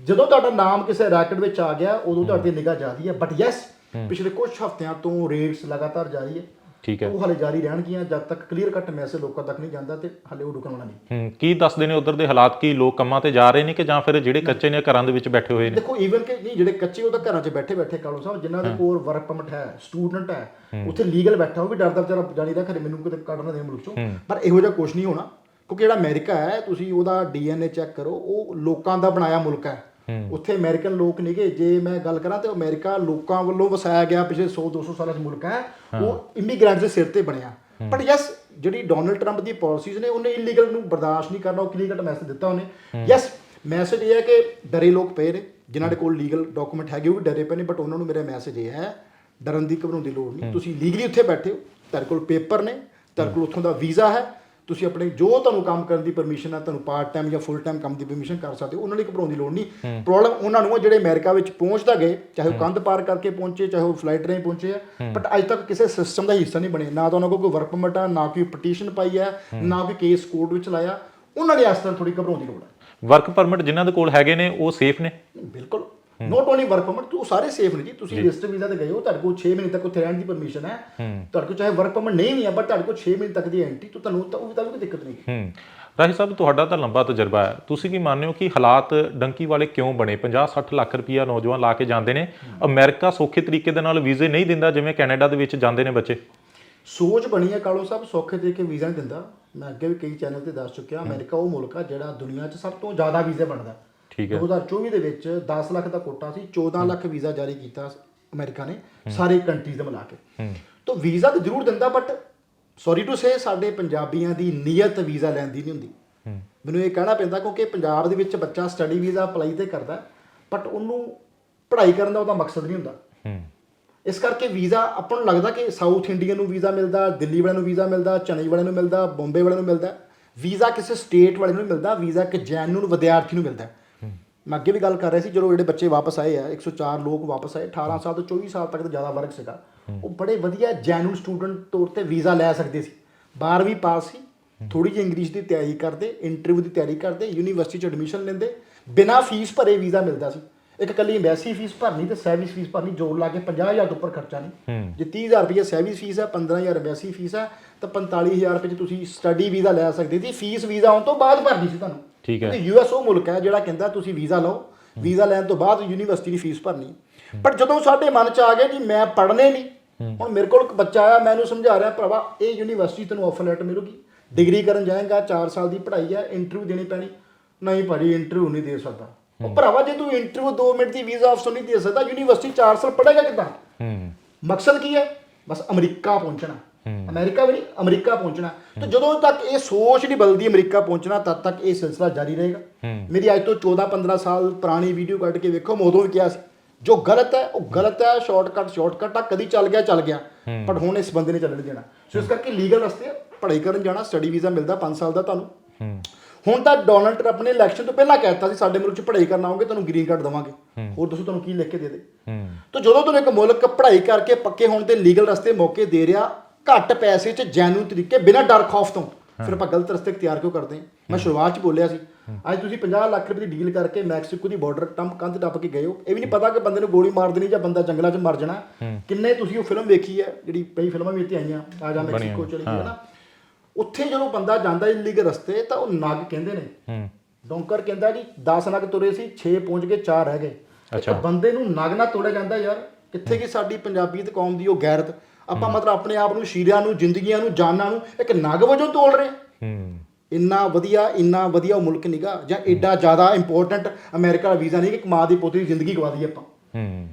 Speaker 2: ਜਦੋਂ ਤੁਹਾਡਾ ਨਾਮ ਕਿਸੇ ਰੈਕਟ ਵਿੱਚ ਆ ਗਿਆ ਉਦੋਂ ਤੁਹਾਡੀ ਨਿਗਾਹ ਜਾਂਦੀ ਹੈ। ਬਟ ਯੈਸ ਪਿਛਲੇ ਕੁਝ ਹਫ਼ਤਿਆਂ ਤੋਂ ਰੇਡਸ ਲਗਾਤਾਰ ਜਾਰੀ ਹੈ।
Speaker 1: ਠੀਕ ਹੈ।
Speaker 2: ਉਹ ਹਲੇ ਜਾਰੀ ਰਹਿਣਗੀਆਂ ਜਦ ਤੱਕ ਕਲੀਅਰ ਕੱਟ ਮੈਸੇਜ ਲੋਕਾਂ ਤੱਕ ਨਹੀਂ ਜਾਂਦਾ ਤੇ ਹਲੇ ਉਹ ਰੁਕਣ ਵਾਲਾ ਨਹੀਂ।
Speaker 1: ਹੂੰ ਕੀ ਦੱਸਦੇ ਨੇ ਉਧਰ ਦੇ ਹਾਲਾਤ? ਕੀ ਲੋਕ ਕੰਮਾਂ ਤੇ ਜਾ ਰਹੇ ਨੇ ਕਿ ਜਾਂ ਫਿਰ ਜਿਹੜੇ ਕੱਚੇ ਨੇ ਘਰਾਂ ਦੇ ਵਿੱਚ ਬੈਠੇ ਹੋਏ ਨੇ?
Speaker 2: ਦੇਖੋ ਈਵਨ ਕਿ ਨਹੀਂ ਜਿਹੜੇ ਕੱਚੇ ਉਹ ਤਾਂ ਘਰਾਂ 'ਚ ਬੈਠੇ ਬੈਠੇ ਕਾਲੋ ਸਾਹਿਬ ਜਿਨ੍ਹਾਂ ਦੇ ਕੋਲ ਵਰਕ ਪਰਮਿਟ ਹੈ ਸਟੂਡੈਂਟ ਹੈ ਉੱਥੇ ਲੀਗਲ ਬੈਠਾ ਉਹ ਵੀ ਡਰਦਾ ਵਿਚਾਰਾ ਜਾਣੀ ਦਾ ਖਰੇ ਮੈਨੂੰ ਕਿਤੇ ਕੱਢ ਨਾ ਦੇ ਮੁਲਕ ਚੋਂ। ਪਰ ਇਹੋ ਜਿਹਾ ਕੁਝ ਨਹੀਂ ਹੋਣਾ। ਕਿਉਂਕਿ ਜਿਹੜਾ ਅਮਰੀਕਾ ਹੈ ਤੁਸੀਂ ਉਹਦਾ ਡੀਐਨਏ ਚੈੱਕ ਕਰੋ ਉਹ ਲੋਕਾਂ ਦਾ ਬਣਾਇਆ ਮੁਲਕ ਹੈ। ਉੱਥੇ ਅਮਰੀਕਨ ਲੋਕ ਨੇਗੇ ਜੇ ਮੈਂ ਗੱਲ ਕਰਾਂ ਤੇ ਅਮਰੀਕਾ ਲੋਕਾਂ ਵੱਲੋਂ ਵਸਾਇਆ ਗਿਆ ਪਿਛਲੇ 100 200 ਸਾਲਾਂ ਚ ਮੁਲਕ ਹੈ। ਉਹ ਇਮੀਗ੍ਰੈਂਟਸ ਦੇ ਸਿਰ ਤੇ ਬਣਿਆ। ਪਰ ਯੈਸ ਜਿਹੜੀ ਡੋਨਲਡ ਟਰੰਪ ਦੀ ਪਾਲਿਸੀਜ਼ ਨੇ ਉਹਨੇ ਇਲੀਗਲ ਨੂੰ ਬਰਦਾਸ਼ਤ ਨਹੀਂ ਕਰਨਾ ਉਹ ਕਲੀਅਰ ਕੱਟ ਮੈਸੇਜ ਦਿੱਤਾ ਉਹਨੇ। ਯੈਸ ਮੈਸੇਜ ਇਹ ਹੈ ਕਿ ਡਰੇ ਲੋਕ ਪਏ ਨੇ ਜਿਨ੍ਹਾਂ ਦੇ ਕੋਲ ਲੀਗਲ ਡਾਕੂਮੈਂਟ ਹੈਗੇ ਉਹ ਵੀ ਡਰੇ ਪਏ ਨੇ ਬਟ ਉਹਨਾਂ ਨੂੰ ਮੇਰਾ ਮੈਸੇਜ ਇਹ ਹੈ ਡਰਨ ਦੀ ਘਬਰਾਉਣ ਦੀ ਲੋੜ ਨਹੀਂ ਤੁਸੀਂ ਲੀਗਲੀ ਉੱਥੇ ਬੈਠੇ ਹੋ ਤੁਹਾਡੇ ਕੋਲ ਪੇਪਰ ਨੇ ਤੁਹਾਡੇ ਕੋਲ ਉੱਥੋਂ ਦਾ ਵੀਜ਼ਾ ਹੈ ਤੁਸੀਂ ਆਪਣੇ ਜੋ ਤੁਹਾਨੂੰ ਕੰਮ ਕਰਨ ਦੀ ਪਰਮਿਸ਼ਨ ਹੈ ਤੁਹਾਨੂੰ ਪਾਰਟ ਟਾਈਮ ਜਾਂ ਫੁੱਲ ਟਾਈਮ ਕੰਮ ਦੀ ਪਰਮਿਸ਼ਨ ਕਰ ਸਕਦੇ ਹੋ ਉਹਨਾਂ ਲਈ ਘਬਰਾਉਣ ਦੀ ਲੋੜ ਨਹੀਂ। ਪ੍ਰੋਬਲਮ ਉਹਨਾਂ ਨੂੰ ਆ ਜਿਹੜੇ ਅਮਰੀਕਾ ਵਿੱਚ ਪਹੁੰਚਦਾ ਗਏ ਚਾਹੇ ਉਹ ਕੰਧ ਪਾਰ ਕਰਕੇ ਪਹੁੰਚੇ ਚਾਹੇ ਉਹ ਫਲਾਈਟ ਰਾਹੀਂ ਪਹੁੰਚੇ ਆ ਬਟ ਅੱਜ ਤੱਕ ਕਿਸੇ ਸਿਸਟਮ ਦਾ ਹਿੱਸਾ ਨਹੀਂ ਬਣੇ ਨਾ ਤਾਂ ਉਹਨਾਂ ਕੋਲ ਕੋਈ ਵਰਕ ਪਰਮਿਟ ਆ ਨਾ ਕੋਈ ਪਟੀਸ਼ਨ ਪਾਈ ਹੈ। ਨਾ ਕੋਈ ਕੇਸ ਕੋਰਟ ਵਿੱਚ ਲਾਇਆ। ਉਹਨਾਂ ਲਈ ਇਸ ਤਰ੍ਹਾਂ ਥੋੜੀ ਘਬਰਾਉਣ ਦੀ ਲੋੜ ਹੈ
Speaker 1: ਵਰਕ ਪਰਮਿਟ ਜਿਨ੍ਹਾਂ ਦੇ ਕੋਲ ਹੈਗੇ ਨੇ ਉਹ ਸੇਫ ਨੇ?
Speaker 2: ਬਿਲਕੁਲ। ਨੋਟ ਓਨਲੀ ਵਰਕ ਪਰਮਿਟ ਤੂੰ ਸਾਰੇ ਸੇਫ ਨੇ ਜੀ। ਤੁਸੀਂ ਵਿਜ਼ਟਰ ਵੀਜ਼ਾ ਤੇ ਗਏ ਹੋ ਤੁਹਾਡੇ ਕੋਲ 6 ਮਹੀਨੇ ਤੱਕ ਉੱਥੇ ਰਹਿਣ ਦੀ ਪਰਮਿਸ਼ਨ ਹੈ। ਤੁਹਾਡੇ ਕੋਲ ਚਾਹੇ ਵਰਕ ਪਰਮਿਟ ਨਹੀਂ ਵੀ ਹੈ ਬਟ ਤੁਹਾਡੇ ਕੋਲ 6 ਮਹੀਨੇ ਤੱਕ ਦੀ ਐਂਟਰੀ ਤੋਂ ਤੁਹਾਨੂੰ ਤਾਂ ਉਹ ਵੀ ਤਾਂ ਕੋਈ ਦਿੱਕਤ ਨਹੀਂ।
Speaker 1: ਰਾਹੀ ਸਾਹਿਬ ਤੁਹਾਡਾ ਤਾਂ ਲੰਬਾ ਤਜਰਬਾ ਹੈ। ਤੁਸੀਂ ਕੀ ਮੰਨਦੇ ਹੋ ਕਿ ਹਾਲਾਤ ਡੰਕੀ ਵਾਲੇ ਕਿਉਂ ਬਣੇ? 50 60 ਲੱਖ ਰੁਪਈਆ ਨੌਜਵਾਨ ਲਾ ਕੇ ਜਾਂਦੇ ਨੇ। ਅਮਰੀਕਾ ਸੌਖੇ ਤਰੀਕੇ ਦੇ ਨਾਲ ਵੀਜ਼ੇ ਨਹੀਂ ਦਿੰਦਾ ਜਿਵੇਂ ਕੈਨੇਡਾ ਦੇ ਵਿੱਚ ਜਾਂਦੇ ਨੇ ਬੱਚੇ।
Speaker 2: ਸੋਚ ਬਣੀ ਹੈ ਕਾਲੋ ਸਾਹਿਬ ਸੌਖੇ ਤਰੀਕੇ ਵੀਜ਼ਾ ਨਹੀਂ ਦਿੰਦਾ। ਮੈਂ ਅੱਗੇ ਵੀ ਕਈ ਚੈਨਲ ਤੇ ਦੱਸ ਚੁੱਕਿਆ ਅਮਰੀਕਾ ਉਹ ਮੁਲਕ ਆ ਜਿਹੜਾ ਦੁਨੀਆ 'ਚ ਸਭ ਤੋਂ ਜ਼ਿਆਦਾ ਵੀਜ਼ੇ ਬਣਦਾ।
Speaker 1: ਠੀਕ ਹੈ।
Speaker 2: 2024 ਦੇ ਵਿੱਚ 10 ਲੱਖ ਦਾ ਕੋਟਾ ਸੀ 14 ਲੱਖ ਵੀਜ਼ਾ ਜਾਰੀ ਕੀਤਾ ਅਮਰੀਕਾ ਨੇ ਸਾਰੇ ਕੰਟਰੀਜ਼ ਦੇ ਮਿਲਾ ਕੇ। ਤਾਂ ਵੀਜ਼ਾ ਤਾਂ ਜ਼ਰੂਰ ਦਿੰਦਾ ਬਟ ਸੌਰੀ ਟੂ ਸੇ ਸਾਡੇ ਪੰਜਾਬੀਆਂ ਦੀ ਨੀਅਤ ਵੀਜ਼ਾ ਲੈਣ ਦੀ ਨਹੀਂ ਹੁੰਦੀ। ਮੈਨੂੰ ਇਹ ਕਹਿਣਾ ਪੈਂਦਾ ਕਿਉਂਕਿ ਪੰਜਾਬ ਦੇ ਵਿੱਚ ਬੱਚਾ ਸਟੱਡੀ ਵੀਜ਼ਾ ਅਪਲਾਈ ਤੇ ਕਰਦਾ ਬਟ ਉਹਨੂੰ ਪੜ੍ਹਾਈ ਕਰਨ ਦਾ ਉਹਦਾ ਮਕਸਦ ਨਹੀਂ ਹੁੰਦਾ। ਇਸ ਕਰਕੇ ਵੀਜ਼ਾ ਆਪਾਂ ਨੂੰ ਲੱਗਦਾ ਕਿ ਸਾਊਥ ਇੰਡੀਅਨ ਨੂੰ ਵੀਜ਼ਾ ਮਿਲਦਾ ਦਿੱਲੀ ਵਾਲਿਆਂ ਨੂੰ ਵੀਜ਼ਾ ਮਿਲਦਾ ਚੇਨਈ ਵਾਲਿਆਂ ਨੂੰ ਮਿਲਦਾ ਬੰਬੇ ਵਾਲਿਆਂ ਨੂੰ ਮਿਲਦਾ। ਵੀਜ਼ਾ ਕਿਸੇ ਸਟੇਟ ਵਾਲੇ ਨੂੰ ਮਿਲਦਾ ਵੀਜ਼ਾ ਇੱਕ ਜੈਨੂਨ ਵਿਦਿਆਰਥੀ ਨੂੰ ਮਿਲਦਾ। ਮੈਂ ਅੱਗੇ ਵੀ ਗੱਲ ਕਰ ਰਿਹਾ ਸੀ ਜਦੋਂ ਜਿਹੜੇ ਬੱਚੇ ਵਾਪਸ ਆਏ ਆ 104 ਲੋਕ ਵਾਪਸ ਆਏ 18 ਸਾਲ ਤੋਂ 24 ਸਾਲ ਤੱਕ ਦਾ ਜ਼ਿਆਦਾ ਵਰਗ ਸੀਗਾ। ਉਹ ਬੜੇ ਵਧੀਆ ਜੈਨੂਨ ਸਟੂਡੈਂਟ ਤੌਰ ਤੇ ਵੀਜ਼ਾ ਲੈ ਸਕਦੇ ਸੀ। 12ਵੀਂ ਪਾਸ ਸੀ ਥੋੜੀ ਜਿਹੀ ਇੰਗਲਿਸ਼ ਦੀ ਤਿਆਰੀ ਕਰਦੇ ਇੰਟਰਵਿਊ ਦੀ ਤਿਆਰੀ ਕਰਦੇ ਯੂਨੀਵਰਸਿਟੀ ਚ ਐਡਮਿਸ਼ਨ ਲੈਂਦੇ ਬਿਨਾਂ ਫੀਸ ਭਰੇ ਵੀਜ਼ਾ ਮਿਲਦਾ ਸੀ। ਇੱਕ ਕੱਲੀ ਐਮਬੈਸੀ ਫੀਸ ਭਰਨੀ ਤੇ ਸਰਵਿਸ ਫੀਸ ਭਰਨੀ ਜੋੜ ਲਾ ਕੇ 50000 ਤੋਂ ਉੱਪਰ ਖਰਚਾ ਨਹੀਂ। ਜੇ 30000 ਰੁਪਏ ਸਰਵਿਸ ਫੀਸ ਹੈ 15000 ਐਮਬੈਸੀ ਫੀਸ ਹੈ ਤਾਂ 45000 ਰੁਪਏ ਚ ਤੁਸੀਂ ਸਟੱਡੀ ਵੀਜ਼ਾ ਲੈ ਸਕਦੇ ਸੀ। ਫੀਸ ਵੀਜ਼ਾ ਆਉਣ ਤੋਂ ਬਾਅਦ ਭਰਨੀ ਸੀ ਤੁਹਾਨੂੰ।
Speaker 1: ਠੀਕ ਹੈ।
Speaker 2: ਤੇ ਯੂਐਸ ਉਹ ਮੁਲਕ ਹੈ ਜਿਹੜਾ ਕਹਿੰਦਾ ਤੁਸੀਂ ਵੀਜ਼ਾ ਲਓ। ਵੀਜ਼ਾ ਲੈਣ ਤੋਂ ਬਾਅਦ ਯੂਨੀਵਰਸਿਟੀ ਦੀ ਫੀਸ ਭਰਨੀ। ਪਰ ਜਦੋਂ ਸਾਡੇ ਮਨ ਚ ਆ ਗਿਆ ਜੀ ਮੈਂ ਪੜ੍ਹਨੇ ਨਹੀਂ ਹੁਣ ਮੇਰੇ ਕੋਲ ਇੱਕ ਬੱਚਾ ਆਇਆ ਮੈਂ ਇਹਨੂੰ ਸਮਝਾ ਰਿਹਾ ਭਰਾਵਾ ਇਹ ਯੂਨੀਵਰਸਿਟੀ ਤੈਨੂੰ ਆਫਰ ਲੈਟਰ ਮਿਲੂਗੀ। ਡਿਗਰੀ ਕਰਨ ਜਾਏਗਾ 4 ਸਾਲ ਦੀ ਪੜ੍ਹਾਈ ਹੈ ਇੰਟਰਵਿਊ ਦੇਣੀ ਪੈਣੀ। ਨਹੀਂ ਭਾਜੀ ਇੰਟਰਵਿਊ ਨਹੀਂ ਦੇ ਸਕਦਾ। ਉਹ ਭਰਾਵਾ ਜੇ ਤੂੰ ਇੰਟਰਵਿਊ 2 ਮਿੰਟ ਦੀ ਵੀਜ਼ਾ ਆਫਸਰ ਨਹੀਂ ਦੇ ਸਕਦਾ ਯੂਨੀਵਰਸਿਟੀ 4 ਸਾਲ ਪੜ੍ਹੇਗਾ ਕਿੱਦਾਂ?
Speaker 1: ਹੂੰ।
Speaker 2: ਮਕਸਦ ਕੀ ਹੈ? ਬਸ ਅਮਰੀਕਾ ਪਹੁੰਚਣਾ। ਅਮਰੀਕਾ ਵੀ ਨਹੀਂ ਅਮਰੀਕਾ ਪਹੁੰਚਣਾ। ਤੇ ਜਦੋਂ ਤੱਕ ਇਹ ਸੋਚ ਨਹੀਂ ਬਦਲਦੀ ਅਮਰੀਕਾ ਪਹੁੰਚਣਾ ਤਦ ਤੱਕ ਇਹ ਸਿਲਸਿਲਾ ਜਾਰੀ ਰਹੇਗਾ। ਮੇਰੀ ਅੱਜ ਤੋਂ 14 15 ਸਾਲ ਪੁਰਾਣੀ ਵੀਡੀਓ ਕੱਢ ਕੇ ਵੇਖੋ ਮੈਂ ਉਦੋਂ ਵੀ ਕਿਹਾ ਸੀ ਜੋ ਗਲਤ ਹੈ ਉਹ ਗਲਤ ਹੈ ਸ਼ਾਰਟਕਟ ਸ਼ਾਰਟਕਟ ਆ ਕਦੀ ਚੱਲ ਗਿਆ ਚੱਲ ਗਿਆ। ਪਰ ਹੁਣ ਇਸ ਬੰਦੇ ਨੇ ਚੱਲਣ ਦੇਣਾ। ਸੋ ਇਸ ਕਰਕੇ ਲੀਗਲ ਰਸਤੇ ਪੜ੍ਹਾਈ ਕਰਨ ਜਾਣਾ ਸਟੱਡੀ ਵੀਜ਼ਾ ਮਿਲਦਾ 5 ਸਾਲ ਦਾ ਤੁਹਾਨੂੰ। ਹੁਣ ਤਾਂ ਡੋਨਲਡ ਟਰੰਪ ਨੇ ਇਲੈਕਸ਼ਨ ਤੋਂ ਪਹਿਲਾਂ ਕਹਿਤਾ ਸੀ ਸਾਡੇ ਮੁਲਕ 'ਚ ਪੜ੍ਹਾਈ ਕਰਨ ਆਓਗੇ ਤੁਹਾਨੂੰ ਗ੍ਰੀਨ ਕਾਰਡ ਦਵਾਂਗੇ। ਹੋਰ ਦੱਸੋ ਤੁਹਾਨੂੰ ਕੀ ਲਿਖ ਕੇ ਦੇ ਦੇ? ਤਾਂ ਜਦੋਂ ਤੁਹਾਨੂੰ ਇੱਕ ਮੁਲਕ ਪੜ੍ਹਾਈ ਕਰਕੇ ਪੱਕੇ ਹੋਣ ਦੇ ਲੀਗਲ ਰਸਤੇ ਮੌਕੇ ਦੇ ਰਿਹਾ ਘੱਟ ਪੈਸੇ 'ਚ ਜੈਨੂਨ ਤਰੀਕੇ ਬਿਨਾਂ ਡਰ ਖੌਫ ਤੋਂ। ਫਿਰ ਆਪਾਂ ਗਲਤ ਰਸਤੇ ਇਖਤਿਆਰ ਕਿਉਂ ਕਰਦੇ ਹਾਂ? ਮੈਂ ਸ਼ੁਰੂਆਤ 'ਚ ਬੋਲਿਆ ਸੀ। ਅੱਜ ਤੁਸੀਂ 50 ਲੱਖ ਰੁਪਏ ਦੀ ਡੀਲ ਕਰਕੇ ਮੈਕਸੀਕੋ ਦੀ ਬਾਰਡਰ ਟੰਪ ਕੰਧ ਟੱਪ ਕੇ ਗਏ ਹੋ। ਇਹ ਵੀ ਨਹੀਂ ਪਤਾ ਕਿ ਬੰਦੇ ਨੂੰ ਗੋਲੀ ਮਾਰ ਦੇਣੀ ਜਾਂ ਬੰਦਾ ਜੰਗਲਾਂ 'ਚ ਮਰ ਜਾਣਾ। ਕਿੰਨੇ ਤੁਸੀਂ ਉਹ ਫਿਲਮ ਵੇਖੀ ਹੈ ਜਿਹੜੀ ਕਈ ਫਿਲਮਾਂ ਵੀ ਇੱਥੇ ਆਈਆਂ ਆ ਜਾ ਮੈਕਸੀਕੋ ਚਲੀ ਗਈ ਹੈ। ਨਾ ਉੱਥੇ ਜਦੋਂ ਬੰਦਾ ਜਾਂਦਾ ਇਲੀਗਲ ਰਸਤੇ ਤਾਂ ਉਹ ਨਗ ਕਹਿੰਦੇ ਨੇ। ਡੋਂਕਰ ਕਹਿੰਦਾ ਜੀ 10 ਨਗ ਤੁਰੇ ਸੀ 6 ਪਹੁੰਚ ਗਏ 4 ਰਹਿ ਗਏ। ਇੱਕ ਬੰਦੇ ਨੂੰ ਨਗ ਨਾ ਤੋੜਿਆ ਜਾਂਦਾ ਯਾਰ। ਕਿੱਥੇ ਕੀ ਸਾਡੀ ਪੰਜਾਬੀਅਤ ਕੌਮ ਦੀ ਉਹ ਗੈਰਤ ਆਪਾਂ ਮਤਲਬ ਆਪਣੇ ਆਪ ਨੂੰ ਸ਼ੀਰਿਆਂ ਨੂੰ ਜ਼ਿੰਦਗੀਆਂ ਨੂੰ ਜਾਨਾਂ ਨੂੰ ਇੱਕ ਨਗ ਵਜੋਂ ਤੋਲ ਰਹੇ ਹਾਂ। ਇੰਨਾ ਵਧੀਆ ਇੰਨਾ ਵਧੀਆ ਉਹ ਮੁਲਕ ਨਿਗਾ ਜਾਂ ਐਡਾ ਜ਼ਿਆਦਾ ਇੰਪੋਰਟੈਂਟ ਅਮਰੀਕਾ ਦਾ ਵੀਜ਼ਾ ਨਹੀਂ ਕਿ ਇੱਕ ਮਾਂ ਦੀ ਪੋਤੀ ਦੀ ਜ਼ਿੰਦਗੀ ਗਵਾ ਦਈਏ ਆਪਾਂ।
Speaker 1: ਹੂੰ।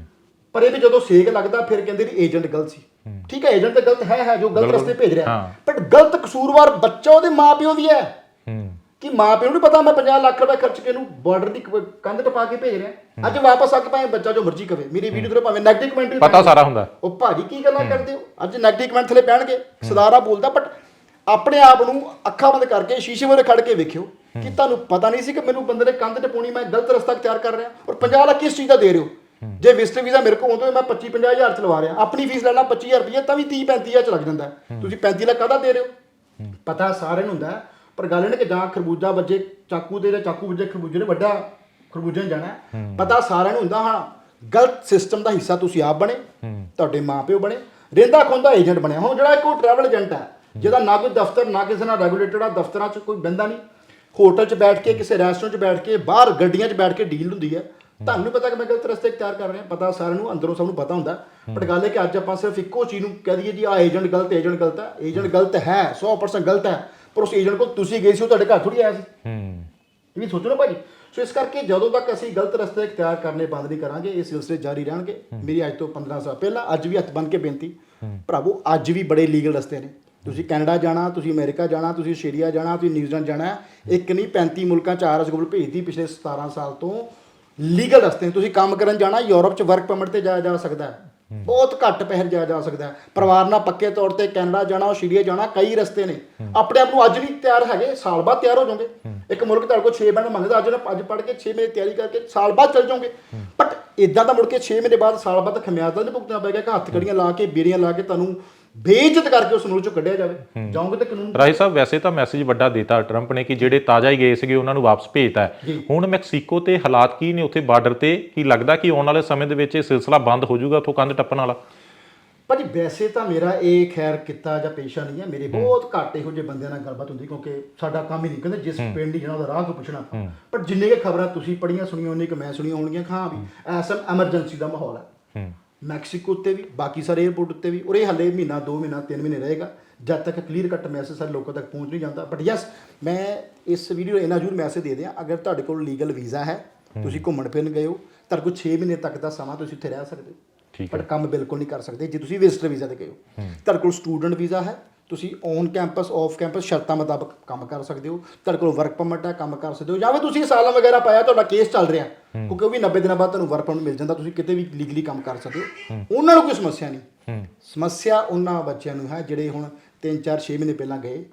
Speaker 2: ਪਰ ਇਹ ਵੀ ਜਦੋਂ ਸੇਕ ਲੱਗਦਾ ਫਿਰ ਕਹਿੰਦੇ ਨੇ ਏਜੰਟ ਗਲਤ ਸੀ। ਠੀਕ ਹੈ ਏਜੰਟ ਤਾਂ ਗਲਤ ਹੈ ਹੈ ਜੋ ਗਲਤ ਰਸਤੇ ਭੇਜ ਰਿਹਾ। ਬਟ ਗਲਤ ਕਸੂਰਵਾਰ ਬੱਚਾ ਉਹਦੇ ਮਾਪਿਓ ਵੀ ਹੈ।
Speaker 1: ਹੂੰ।
Speaker 2: ਕਿ ਮਾਪਿਓ ਨੂੰ ਨੀ ਪਤਾ ਮੈਂ 50 ਲੱਖ ਰੁਪਏ ਖਰਚ ਕੇ ਇਹਨੂੰ ਬਾਰਡਰ ਦੀ ਕ- ਕੰਧ ਟਪਾ ਕੇ ਭੇਜ ਰਿਹਾ। ਅੱਜ ਵਾਪਸ ਆ ਕੇ ਭਾਵੇਂ ਬੱਚਾ ਜੋ ਮਰਜ਼ੀ ਕਵੇ। ਮੇਰੀ ਵੀਡੀਓ ਤੇ ਭਾਵੇਂ ਨੈਗੇਟਿਵ ਕਮੈਂਟ ਵੀ
Speaker 1: ਪਤਾ ਸਾਰਾ ਹੁੰਦਾ।
Speaker 2: ਉਹ ਭਾਜੀ ਕੀ ਗੱਲਾਂ ਕਰਦੇ ਹੋ? ਅੱਜ ਨੈਗੇਟਿਵ ਕਮੈਂਟ ਥਲੇ ਪੈਣਗੇ। ਸਦਾਰਾ ਬੋਲਦਾ ਬਟ ਆਪਣੇ ਆਪ ਨੂੰ ਅੱਖਾਂ ਬੰਦ ਕਰਕੇ ਸ਼ੀਸ਼ੇ ਮੂਹਰੇ ਖੜ ਕੇ ਵੇਖਿਓ ਕਿ ਤੁਹਾਨੂੰ ਪਤਾ ਨਹੀਂ ਸੀ ਕਿ ਮੈਨੂੰ ਬੰਦੇ ਨੇ ਕੰਧ ਟਪਾਉਣੀ ਮੈਂ ਗਲਤ ਰਸਤਾ ਤਿਆਰ ਕਰ ਰਿਹਾ ਔਰ 50 ਲੱਖ ਕਿਸ ਚੀਜ਼ ਦਾ ਦੇ ਰਹੇ ਹੋ? ਜੇ ਵਿਜ਼ਟਰ ਵੀਜ਼ਾ ਮੇਰੇ ਕੋਲ ਆਉਂਦਾ ਮੈਂ 25 50000 ਚ ਲਵਾ ਰਿਹਾ। ਆਪਣੀ ਫੀਸ ਲੈ ਲਾ 25000 ਰੁਪਏ ਤਾਂ ਵੀ 30 35000 ਚ ਲੱਗ ਜਾਂਦਾ। ਹੈ। ਤੁਸੀਂ 35 ਲੱਖ ਕਾਹਦਾ ਦੇ ਰਹੇ ਹੋ? ਪਤਾ ਸਾਰਿਆਂ ਨੂੰ ਹੁੰਦਾ। ਹੈ, ਪਰ ਗੱਲ ਇਹ ਕਿ ਜਾਂ ਖਰਬੂਜਾ ਵੱਜੇ ਚਾਕੂ ਦੇ ਜਾਂ ਚਾਕੂ ਵੱਜੇ ਖਰਬੂਜੇ ਨੇ ਵੱਡਾ ਖਰਬੂਜੇ ਨੂੰ ਜਾਣਾ। ਪਤਾ ਸਾਰਿਆਂ ਨੂੰ ਹੁੰਦਾ ਹਾਂ ਗਲਤ ਸਿਸਟਮ ਦਾ ਹਿੱਸਾ ਤੁਸੀਂ ਆਪ ਬਣੇ ਤੁਹਾਡੇ ਮਾਪਿਓ ਬਣੇ ਰਹਿੰਦਾ ਖੁੰਦਾ ਏਜੰਟ ਬਣਿਆ ਹੁਣ ਜਿਹੜਾ ਇੱਕ ਉਹ ਟਰੈਵਲ ਏਜੰਟ ਹੈ ਜਿਹਦਾ ਨਾ ਕੋਈ ਦਫ਼ਤਰ ਨਾ ਕਿਸੇ ਨਾਲ ਰੈਗੂਲੇਟਡ ਆ ਦਫ਼ਤਰਾਂ 'ਚ ਕੋਈ ਬੰਦਾ ਨਹੀਂ। ਹੋਟਲ 'ਚ ਬੈਠ ਕੇ ਕਿਸੇ ਰੈਸਟੋਰੈਂਟ 'ਚ ਬੈਠ ਕੇ ਬਾਹਰ ਗੱਡੀਆਂ 'ਚ ਬੈਠ ਕੇ ਡੀਲ ਹੁੰਦੀ ਹੈ। ਤੁਹਾਨੂੰ ਪਤਾ ਕਿ ਮੈਂ ਗਲਤ ਰਸਤੇ ਇਖਤਿਆਰ ਕਰ ਰਿਹਾ ਪਤਾ ਸਾਰਿਆਂ ਨੂੰ ਅੰਦਰੋਂ ਸਭ ਨੂੰ ਪਤਾ ਹੁੰਦਾ। ਪਰ ਗੱਲ ਇਹ ਕਿ ਅੱਜ ਆਪਾਂ ਸਿਰਫ ਇੱਕੋ ਚੀਜ਼ ਨੂੰ ਕਹਿ ਦਈਏ ਜੀ ਆ ਏਜੰਟ ਗਲਤ ਏਜੰਟ ਗਲਤ ਹੈ ਏਜੰਟ ਗਲਤ ਹੈ 100% ਗਲਤ ਹੈ। ਪਰ ਉਸ ਏਜੰਟ ਕੋਲ ਤੁਸੀਂ ਗਏ ਸੀ ਉਹ ਤੁਹਾਡੇ ਘਰ ਥੋੜੀ ਆਇਆ ਸੀ।
Speaker 1: ਹੂੰ।
Speaker 2: ਇਹ ਵੀ ਸੋਚੋ ਨਾ ਭਾਜੀ। ਸੋ ਇਸ ਕਰਕੇ ਜਦੋਂ ਤੱਕ ਅਸੀਂ ਗਲਤ ਰਸਤੇ ਇਖਤਿਆਰ ਕਰਨੇ ਬੰਦ ਨਹੀਂ ਕਰਾਂਗੇ ਇਹ ਸਿਲਸਿਲੇ ਜਾਰੀ ਰਹਿਣਗੇ। ਮੇਰੀ ਅੱਜ ਤੋਂ 15 ਸਾਲ ਪਹਿਲਾਂ ਅੱਜ ਵੀ ਹੱਥ ਬੰਨ ਕੇ ਬੇਨਤੀ। ਭਰਾਵੋ ਅੱਜ ਵੀ ਬੜੇ ਲੀਗਲ ਰਸਤੇ ਨੇ। ਤੁਸੀਂ ਕੈਨੇਡਾ ਜਾਣਾ ਤੁਸੀਂ ਅਮਰੀਕਾ ਜਾਣਾ ਤੁਸੀਂ ਆਸਟ੍ਰੇਲੀਆ ਜਾਣਾ ਤੁਸੀਂ ਨਿਊਜ਼ੀਲੈਂਡ ਜਾਣਾ। ਇੱਕ ਨਹੀਂ 35 ਮੁਲਕਾਂ ਚ ਆਰਐਸ ਗਲੋਬਲ ਭੇਜਦੀ ਪਿਛਲੇ 17 ਸਾਲ ਤੋਂ। ਲੀਗਲ ਰਸਤੇ ਨੇ। ਤੁਸੀਂ ਕੰਮ ਕਰਨ ਜਾਣਾ ਯੂਰਪ ਚ ਵਰਕ ਪਰਮਿਟ ਤੇ ਜਾਇਆ ਜਾ ਸਕਦਾ ਹੈ। ਬਹੁਤ ਘੱਟ ਜਾਇਆ ਜਾ ਸਕਦਾ ਹੈ। ਪਰਿਵਾਰ ਨਾਲ ਪੱਕੇ ਤੌਰ ਤੇ ਕੈਨੇਡਾ ਜਾਣਾ ਆਸਟ੍ਰੇਲੀਆ ਜਾਣਾ ਕਈ ਰਸਤੇ ਨੇ। ਆਪਣੇ ਆਪ ਨੂੰ ਅੱਜ ਵੀ ਤਿਆਰ ਹੈਗੇ ਸਾਲ ਬਾਅਦ ਤਿਆਰ ਹੋ ਜਾਓਗੇ ਇੱਕ ਮੁਲਕ ਤੁਹਾਡੇ ਕੋਲ 6 ਮਹੀਨੇ ਮੰਗਦਾ ਅੱਜ ਨਾ ਅੱਜ ਪੜ੍ਹ ਕੇ 6 ਮਹੀਨੇ ਤਿਆਰੀ ਕਰਕੇ ਸਾਲ ਬਾਅਦ ਚੱਲ ਜਾਓਗੇ। ਬਟ ਇਦਾਂ ਦਾ ਮੁੜ ਕੇ 6 ਮਹੀਨੇ ਬਾਅਦ ਸਾਲ ਬਾਅਦ ਖਮਿਆਜ਼ਾ ਨਹੀਂ ਭੁਗਤਣਾ ਪਏਗਾ ਕਿ ਹੱਥ ਕੜੀਆਂ ਲਾ ਕੇ ਬੇੜੀਆਂ ਲਾ ਕੇ ਤੁਹਾਨੂੰ ਬੇਇੱਜ਼ਤ ਕਰਕੇ ਉਸ ਮੁਲਕ ਚੋਂ ਕੱਢਿਆ ਜਾਵੇ। ਜਾਓਗੇ ਤੇ ਕਾਨੂੰਨ
Speaker 1: ਰਾਏ ਸਾਹਿਬ ਵੈਸੇ ਤਾਂ ਮੈਸੇਜ ਵੱਡਾ ਦਿੱਤਾ ਟਰੰਪ ਨੇ ਕਿ ਜਿਹੜੇ ਤਾਜ਼ਾ ਹੀ ਗਏ ਸੀਗੇ ਉਹਨਾਂ ਨੂੰ ਵਾਪਸ ਭੇਜਤਾ। ਹੁਣ ਮੈਕਸੀਕੋ ਤੇ ਹਾਲਾਤ ਕੀ ਨੇ? ਉੱਥੇ ਬਾਰਡਰ ਤੇ ਕੀ ਲੱਗਦਾ ਕਿ ਆਉਣ ਵਾਲੇ ਸਮੇਂ ਦੇ ਵਿੱਚ ਇਹ ਸਿਲਸਿਲਾ ਬੰਦ ਹੋ ਜਾਊਗਾ ਉੱਥੋਂ ਕੰਧ ਟੱਪਣ ਵਾਲਾ?
Speaker 2: ਭਾਜੀ ਵੈਸੇ ਤਾਂ ਮੇਰਾ ਇਹ ਖੈਰ ਕਿੱਤਾ ਜਾਂ ਪੇਸ਼ਾ ਨਹੀਂ ਹੈ। ਮੇਰੇ ਬਹੁਤ ਘੱਟ ਇਹੋ ਜਿਹੇ ਬੰਦਿਆਂ ਨਾਲ ਗੱਲਬਾਤ ਹੁੰਦੀ ਕਿਉਂਕਿ ਸਾਡਾ ਕੰਮ ਹੀ ਨਹੀਂ ਕਹਿੰਦੇ ਜਿਸ ਪਿੰਡ ਹੀ ਜਾਣਾ ਉਹਦਾ ਰਾਹ ਤੋਂ ਪੁੱਛਣਾ। ਪਰ ਜਿੰਨੇ ਕੇ ਖਬਰਾਂ ਤੁਸੀਂ ਪੜੀਆਂ ਸੁਣੀਆਂ ਉਹਨੇ ਕਿ ਮੈਂ ਸੁਣੀਆਂ ਹੋਣਗੀਆਂ ਹਾਂ ਵੀ ਐਸਾ ਐਮਰਜੈਂਸੀ ਦਾ ਮਾਹੌਲ ਹੂੰ। ਮੈਕਸੀਕੋ ਉੱਤੇ ਵੀ ਬਾਕੀ ਸਾਰੇ 에ਅਰਪੋਰਟ ਉੱਤੇ ਵੀ ਔਰ ਇਹ ਹੱਲੇ ਮਹੀਨਾ 2 ਮਹੀਨਾ 3 ਮਹੀਨੇ ਰਹੇਗਾ ਜਦ ਤੱਕ ਕਲੀਅਰ ਕੱਟ ਮੈਸੇਜ ਸਾਰੇ ਲੋਕਾਂ ਤੱਕ ਪਹੁੰਚ ਨਹੀਂ ਜਾਂਦਾ। ਬਟ ਯੈਸ ਮੈਂ ਇਸ ਵੀਡੀਓ ਇਹਨਾਂ ਜ਼ਰੂਰ ਮੈਸੇਜ ਦੇ ਦਿਆਂ ਅਗਰ ਤੁਹਾਡੇ ਕੋਲ ਲੀਗਲ ਵੀਜ਼ਾ ਹੈ ਤੁਸੀਂ ਘੁੰਮਣ ਫਿਰਨ ਗਏ ਹੋ ਤੁਹਾਡੇ ਕੋਲ 6 ਮਹੀਨੇ ਤੱਕ ਦਾ ਸਮਾਂ ਤੁਸੀਂ ਉੱਥੇ ਰਹਿ ਸਕਦੇ ਹੋ। ਬਟ ਕੰਮ ਬਿਲਕੁਲ ਨਹੀਂ ਕਰ ਸਕਦੇ। ਜੇ ਤੁਸੀਂ ਵਿਜ਼ਟਰ ਵੀਜ਼ਾ ਤੇ ਗਏ ਹੋ ਤੁਹਾਡੇ ਕੋਲ ਸਟੂਡੈਂਟ ਵੀਜ਼ਾ ਹੈ ਤੁਸੀਂ ਔਨ ਕੈਂਪਸ ਆਫ ਕੈਂਪਸ ਸ਼ਰਤਾਂ ਮੁਤਾਬਕ ਕੰਮ ਕਰ ਸਕਦੇ ਹੋ। ਤੁਹਾਡੇ ਕੋਲ ਵਰਕ ਪਰਮਿਟ ਹੈ ਕੰਮ ਕਰ ਸਕਦੇ ਹੋ। ਜਾਂ ਫਿਰ ਤੁਸੀਂ ਅਸਾਲਮ ਵਗੈਰਾ ਪਾਇਆ ਤੁਹਾਡਾ ਕੇਸ ਚੱਲ ਰਿਹਾ। ਕਿਉਂਕਿ ਉਹ ਵੀ 90 ਦਿਨਾਂ ਬਾਅਦ ਤੁਹਾਨੂੰ ਵਰਕ ਪਰਮਿਟ ਮਿਲ ਜਾਂਦਾ ਤੁਸੀਂ ਕਿਤੇ ਵੀ ਲੀਗਲੀ ਕੰਮ ਕਰ ਸਕਦੇ ਹੋ। ਉਹਨਾਂ ਨੂੰ ਕੋਈ ਸਮੱਸਿਆ ਨਹੀਂ। ਸਮੱਸਿਆ ਉਹਨਾਂ ਬੱਚਿਆਂ ਨੂੰ ਹੈ ਜਿਹੜੇ ਹੁਣ 3 4 6 ਮਹੀਨੇ ਪਹਿਲਾਂ ਗਏ।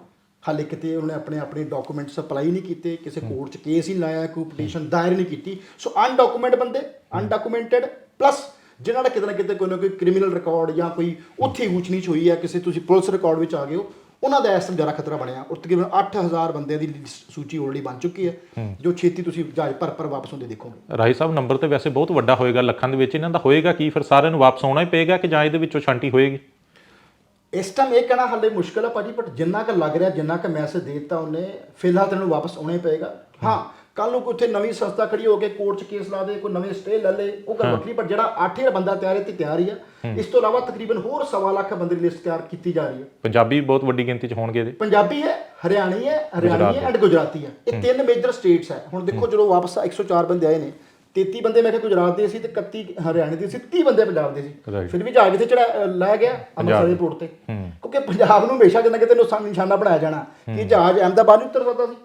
Speaker 2: ਹਾਲੇ ਕਿਤੇ ਉਹਨੇ ਆਪਣੇ ਆਪਣੇ ਡਾਕੂਮੈਂਟ ਅਪਲਾਈ ਨਹੀਂ ਕੀਤੇ ਕਿਸੇ ਕੋਰਟ 'ਚ ਕੇਸ ਹੀ ਲਾਇਆ ਕੋਈ ਪਟੀਸ਼ਨ ਦਾਇਰ ਨਹੀਂ ਕੀਤੀ। ਸੋ ਅਨਡਾਕੂਮੈਂਟ ਬੰਦੇ ਅਨਡਾਕੂਮੈਂਟਡ ਪਲੱਸ ਜਿਨ੍ਹਾਂ ਦਾ ਕਿਤੇ ਨਾ ਕਿਤੇ ਕੋਈ ਨਾ ਕੋਈ ਕ੍ਰਿਮੀਨਲ ਰਿਕਾਰਡ ਜਾਂ ਕੋਈ ਉੱਥੇ ਊਚ ਨੀਚ ਹੋਈ ਹੈ ਕਿਸੇ ਤੁਸੀਂ ਪੁਲਿਸ ਰਿਕਾਰਡ ਵਿੱਚ ਆ ਗਏ ਹੋ ਉਹਨਾਂ ਦਾ ਇਸ ਟਾਈਮ ਜ਼ਿਆਦਾ ਖਤਰਾ ਬਣਿਆ। ਔਰ ਤਕਰੀਬਨ 8000 ਬੰਦਿਆਂ ਦੀ ਸੂਚੀ ਆਲਰੇਡੀ ਬਣ ਚੁੱਕੀ ਹੈ ਜੋ ਛੇਤੀ ਤੁਸੀਂ ਜਹਾਜ਼ ਭਰ ਭਰ ਵਾਪਸ ਹੁੰਦੇ ਦੇਖੋਗੇ
Speaker 1: ਰਾਏ ਸਾਹਿਬ ਨੰਬਰ ਤੇ ਵੈਸੇ ਬਹੁਤ ਵੱਡਾ ਹੋਏਗਾ ਲੱਖਾਂ ਦੇ ਵਿੱਚ ਇਹਨਾਂ ਦਾ ਹੋਏਗਾ ਕੀ? ਫਿਰ ਸਾਰਿਆਂ ਨੂੰ ਵਾਪਸ ਆਉਣਾ ਹੀ ਪਏਗਾ ਕਿ ਜਾਂ ਇਹਦੇ ਵਿੱਚੋਂ ਛਾਂਟੀ ਹੋਏਗੀ?
Speaker 2: ਇਸ ਟਾਈਮ ਇਹ ਕਹਿਣਾ ਹਾਲੇ ਮੁਸ਼ਕਲ ਹੈ ਭਾਜੀ ਬਟ ਜਿੰਨਾ ਕ ਲੱਗ ਰਿਹਾ ਜਿੰਨਾ ਕ ਮੈਸੇਜ ਦੇਤਾ ਉਹਨੇ ਫਿਲਹਾਲ ਤੈਨੂੰ ਵਾਪਸ ਆਉਣਾ ਹੀ ਪਏਗਾ। ਹਾਂ ਕੱਲ ਨੂੰ ਕੋਈ ਉੱਥੇ ਨਵੀਂ ਸੰਸਥਾ ਖੜੀ ਹੋ ਕੇ ਕੋਰਟ 'ਚ ਕੇਸ ਲਾ ਦੇ ਕੋਈ ਨਵੇਂ ਸਟੇ ਲੈ ਲੇ ਉਹ ਗੱਲ ਵੱਖਰੀ ਪਰ ਜਿਹੜਾ 8000 ਬੰਦਾ ਤਿਆਰ ਹੈ ਤੇ ਤਿਆਰ ਹੀ ਆ। ਇਸ ਤੋਂ ਇਲਾਵਾ ਤਕਰੀਬਨ ਹੋਰ ਸਵਾ ਲੱਖ ਬੰਦੇ ਦੀ ਲਿਸਟ ਤਿਆਰ ਕੀਤੀ ਜਾ ਰਹੀ ਹੈ।
Speaker 1: ਪੰਜਾਬੀ ਬਹੁਤ ਵੱਡੀ ਗਿਣਤੀ 'ਚ ਹੋਣਗੇ ਇਹਦੇ।
Speaker 2: ਪੰਜਾਬੀ ਹੈ ਹਰਿਆਣੀ ਹੈ ਹਰਿਆਣੀ ਹੈ ਐਂਡ ਗੁਜਰਾਤੀ ਹੈ। ਇਹ ਤਿੰਨ ਮੇਜਰ ਸਟੇਟਸ ਹੈ। ਹੁਣ ਦੇਖੋ ਜਦੋਂ ਵਾਪਸ 104 ਬੰਦੇ ਆਏ ਨੇ। 33 ਬੰਦੇ ਮੈਂ ਕਿਹਾ ਗੁਜਰਾਤ ਦੇ ਸੀ ਤੇ 31 ਹਰਿਆਣੇ ਦੇ ਸੀ 30 ਬੰਦੇ ਪੰਜਾਬ ਦੇ ਸੀ।
Speaker 1: Right.
Speaker 2: ਫਿਰ ਵੀ ਜਹਾਜ਼ ਕਿੱਥੇ ਚੜਾ ਲੈ ਗਿਆ ਅੰਮ੍ਰਿਤਸਰ 에ਅਰਪੋਰਟ ਤੇ। ਕਿਉਂਕਿ ਪੰਜਾਬ ਨੂੰ ਹਮੇਸ਼ਾ ਕਿਤੇ ਨਾ ਕਿਤੇ ਨਿਸ਼ਾਨ ਨਿਸ਼ਾਨਾ ਬਣਾਇਆ ਜਾਣਾ। ਕਿ ਜਹਾਜ਼ ਅਹਿਮਦਾਬਾਦ ਨੂੰ ਉਤਰ ਸਕਦਾ ਸੀ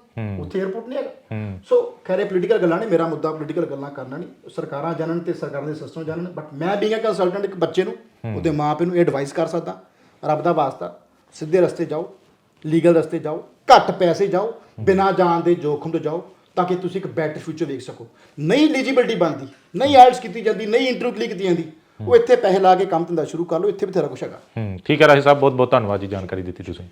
Speaker 2: ਉੱਥੇ 에ਅਰਪੋਰਟ ਨਹੀਂ ਹੈਗਾ। ਸੋ ਖੈਰੇ ਪੋਲੀਟੀਕਲ ਗੱਲਾਂ ਨੇ ਮੇਰਾ ਮੁੱਦਾ ਪੋਲੀਟੀਕਲ ਗੱਲਾਂ ਕਰਨਾ ਨਹੀਂ। ਸਰਕਾਰਾਂ ਜਾਣਨ ਤੇ ਸਰਕਾਰਾਂ ਦੇ ਸਿਸਟਮ ਜਾਣਨ। ਬਟ ਮੈਂ ਬੀਇੰਗ ਅ ਕੰਸਲਟੈਂਟ ਇੱਕ ਬੱਚੇ ਨੂੰ ਉਹਦੇ ਮਾਪੇ ਨੂੰ ਇਹ ਐਡਵਾਈਸ ਕਰ ਸਕਦਾ ਰੱਬ ਦਾ ਵਾਸਤਾ ਸਿੱਧੇ ਰਸਤੇ ਜਾਓ ਲੀਗਲ ਰਸਤੇ ਜਾਓ ਘੱਟ ਪੈਸੇ ਜਾਓ ਬਿਨਾਂ ਜਾਣ ਦੇ ਜੋਖਮ ਤੋਂ ਜਾਓ। ਤਾਂ ਕਿ ਤੁਸੀਂ ਇੱਕ ਬੈਟਰ ਫਿਊਚਰ ਵੇਖ ਸਕੋ। ਨਹੀਂ ਐਲੀਜੀਬਿਲਟੀ ਬਣਦੀ ਨਹੀਂ ਐਡਸ ਕੀਤੀ ਜਾਂਦੀ ਨਹੀਂ ਇੰਟਰਵਿਊ ਕਲਿੱਕ ਕੀਤੀ ਜਾਂਦੀ ਉਹ ਇੱਥੇ ਪੈਸੇ ਲਾ ਕੇ ਕੰਮ ਧੰਦਾ ਸ਼ੁਰੂ ਕਰ ਲਓ ਇੱਥੇ ਬਥੇਰਾ ਕੁਛ ਹੈਗਾ।
Speaker 1: ਹੂੰ ਠੀਕ ਹੈ ਰਾਏ ਸਾਹਿਬ ਬਹੁਤ ਬਹੁਤ ਧੰਨਵਾਦ ਜੀ ਜਾਣਕਾਰੀ ਦਿੱਤੀ ਤੁਸੀਂ।